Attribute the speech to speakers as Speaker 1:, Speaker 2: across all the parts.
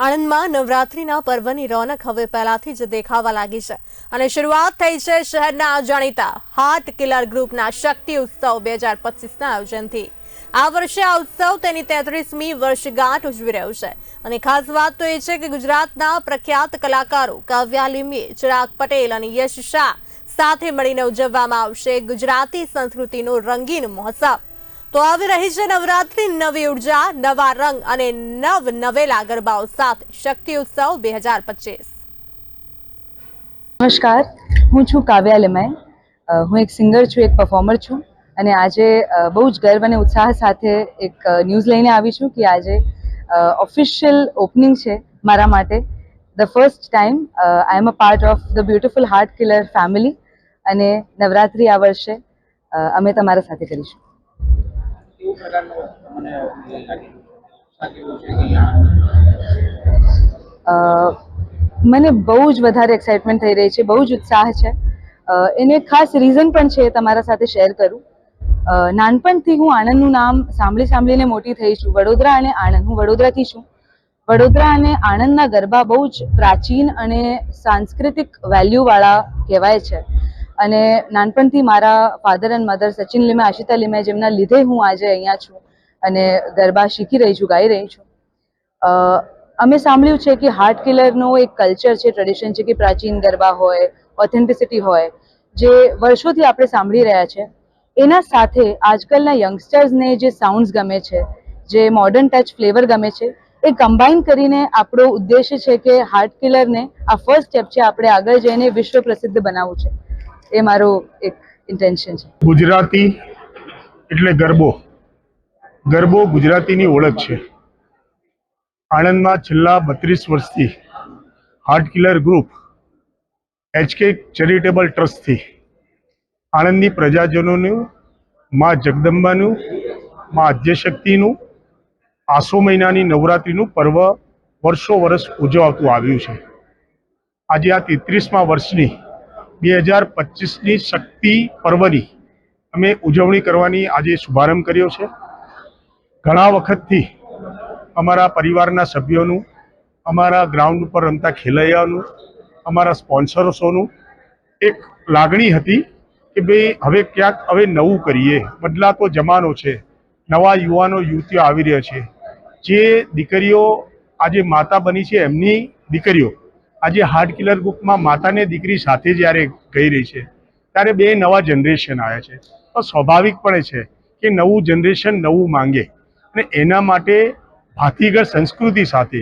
Speaker 1: આણંદમાં નવરાત્રીના પર્વની રોનક હવે પહેલાથી જ દેખાવા લાગી છે અને શરૂઆત થઈ છે શહેરના જાણીતા હાર્ટ કિલર ગ્રુપના શક્તિ ઉત્સવ બે હજાર પચીસના આયોજનથી. આ વર્ષે આ ઉત્સવ તેની તેત્રીસમી વર્ષગાંઠ ઉજવી રહ્યો છે. અને ખાસ વાત તો એ છે કે ગુજરાતના પ્રખ્યાત કલાકારો કાવ્યા લીંબીએ ચિરાગ પટેલ અને યશ શાહ સાથે મળીને ઉજવવામાં આવશે ગુજરાતી સંસ્કૃતિનો રંગીન મહોત્સવ. તો આવી રહી છે નવરાત્રી, નવી ઊર્જા, નવા રંગ અને નવ નવેલા ગરબાઓ સાથે શક્તિ ઉત્સવ બે હજાર પચીસ.
Speaker 2: નમસ્કાર, હું છું કાવ્યા લેમાય. હું એક સિંગર છું, એક પરફોર્મર છું અને આજે બહુ જ ગર્વ અને ઉત્સાહ સાથે એક ન્યૂઝ લઈને આવી છું કે આજે ઓફિશિયલ ઓપનિંગ છે મારા માટે. The first time I am a part of the beautiful heart killer family અને નવરાત્રિ આ વર્ષે અમે તમારા સાથે કરીશું.
Speaker 3: કેવું પ્રકારનો મને
Speaker 2: મને બહુ જ વધારે એક્સાઇટમેન્ટ થઈ રહી છે, બહુ જ ઉત્સાહ છે. એને ખાસ રીઝન પણ છે તમારા સાથે શેર કરું. નાનપણથી હું આણંદનું નામ સાંભળી સાંભળીને મોટી થઈ છું. વડોદરા અને આણંદ, હું વડોદરાથી છું. વડોદરા અને આણંદના ગરબા બહુ જ પ્રાચીન અને સાંસ્કૃતિક વેલ્યુવાળા કહેવાય છે. અને નાનપણથી મારા father and mother Sachin Limaye Ashita Limaye જેમના લીધે હું આજે અહીંયા છું અને ગરબા શીખી રહી છું, ગાઈ રહી છું. અમે સાંભળ્યું છે કે હાર્ટ કિલરનો એક કલ્ચર છે ટ્રેડિશન છે કે પ્રાચીન ગરબા હોય ઓથેન્ટિસિટી હોય, જે વર્ષોથી આપણે સાંભળી રહ્યા છે. એના સાથે આજકાલના યંગસ્ટર્સને જે સાઉન્ડ્સ ગમે છે, જે મોડર્ન ટચ ફ્લેવર ગમે છે, એ કમ્બાઈન કરીને આપણો ઉદ્દેશ્ય છે કે હાર્ટ કિલરને આ ફર્સ્ટ સ્ટેપ છે, આપણે આગળ જઈને વિશ્વ પ્રસિદ્ધ બનાવવું છે. એ મારો એક ઇન્ટેન્શન છે.
Speaker 4: ગુજરાતી એટલે ગરબો. ગરબો ગુજરાતીની ઓળખ છે. આણંદમાં છેલ્લા બત્રીસ વર્ષથી heart killer group HK charitable ટ્રસ્ટથી આણંદની પ્રજાજનોનું, મા જગદંબાનું, મા આદ્યશક્તિનું, આસો મહિનાની નવરાત્રિનું પર્વ વર્ષો વર્ષ ઉજવાતું આવ્યું છે. આજે આ તેત્રીસમા વર્ષની બે હજાર પચીસની શક્તિ પર્વની અમે ઉજવણી કરવાની આજે શુભારંભ કર્યો છે. ઘણા વખતથી અમારા પરિવારના સભ્યોનું, અમારા ગ્રાઉન્ડ ઉપર રમતા ખેલૈયાઓનું, અમારા સ્પોન્સર્સોનું એક લાગણી હતી કે ભાઈ હવે ક્યાંક હવે નવું કરીએ. બદલાતો જમાનો છે. નવા યુવાનો, યુવતીઓ આવી રહ્યા છે. જે દીકરીઓ આજે માતા બની છે, એમની દીકરીઓ આજે હાર્ટ કિલર ગ્રુપમાં માતાને દીકરી સાથે જ્યારે ગઈ રહી છે, ત્યારે બે નવા જનરેશન આવ્યા છે. તો સ્વાભાવિકપણે છે કે નવું જનરેશન નવું માંગે અને એના માટે ભાતીગર સંસ્કૃતિ સાથે,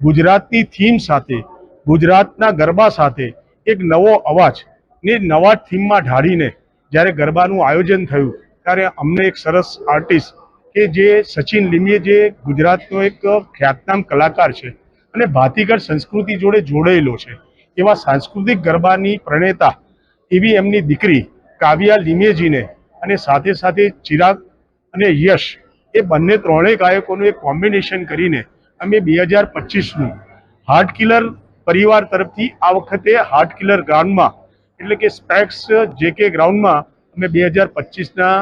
Speaker 4: ગુજરાતની થીમ સાથે, ગુજરાતના ગરબા સાથે એક નવો અવાજ ને નવા થીમમાં ઢાળીને જ્યારે ગરબાનું આયોજન થયું, ત્યારે અમને એક સરસ આર્ટિસ્ટ કે જે સચિન લીમીએ જે ગુજરાતનો એક ખ્યાતનામ કલાકાર છે અને ભાતીગળ સંસ્કૃતિ જોડે જોડાયેલો છે. એવા સાંસ્કૃતિક ગરબાની પ્રણેતા એવી એમની દીકરી કાવ્યા લીમેજીને અને સાથે સાથે ચિરાગ અને યશ એ બંને ત્રણેય ગાયકોનું એક કોમ્બિનેશન કરીને અમે બે હજાર પચીસનું હાર્ટ કિલર પરિવાર તરફથી આ વખતે હાર્ટ કિલર ગ્રાઉન્ડમાં એટલે કે સ્પેક્સ જે કે ગ્રાઉન્ડમાં અમે બે હજાર પચીસના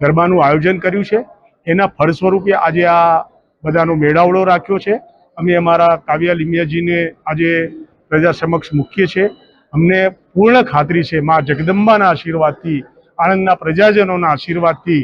Speaker 4: ગરબાનું આયોજન કર્યું છે. એના ફળ સ્વરૂપે આજે આ બધાનો મેળાવડો રાખ્યો છે. અમે અમારા કાવ્યા લિમિયાજીને આજે પ્રજા સમક્ષ મૂકીએ છીએ. અમને પૂર્ણ ખાતરી છે મા જગદંબાના આશીર્વાદથી, આણંદના પ્રજાજનોના આશીર્વાદથી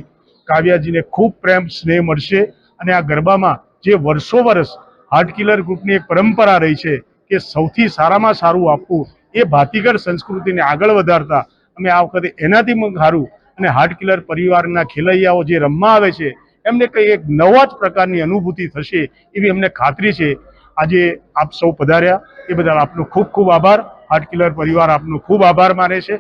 Speaker 4: કાવ્યાજીને ખૂબ પ્રેમ, સ્નેહ મળશે અને આ ગરબામાં જે વર્ષો વર્ષ હાર્ટકિલર ગ્રુપની એક પરંપરા રહી છે કે સૌથી સારામાં સારું આપવું, એ ભાતીગળ સંસ્કૃતિને આગળ વધારતા અમે આ વખતે એનાથી સારું અને હાર્ટકિલર પરિવારના ખેલૈયાઓ જે રમવા આવે છે એમને કંઈ એક નવા જ પ્રકારની અનુભૂતિ થશે એવી અમને ખાતરી છે. આજે આપ સૌ પધાર્યા. એ બદલ આપનો ખૂબ ખૂબ આભાર. હાર્ટ પરિવાર આપનો ખૂબ આભાર માને છે.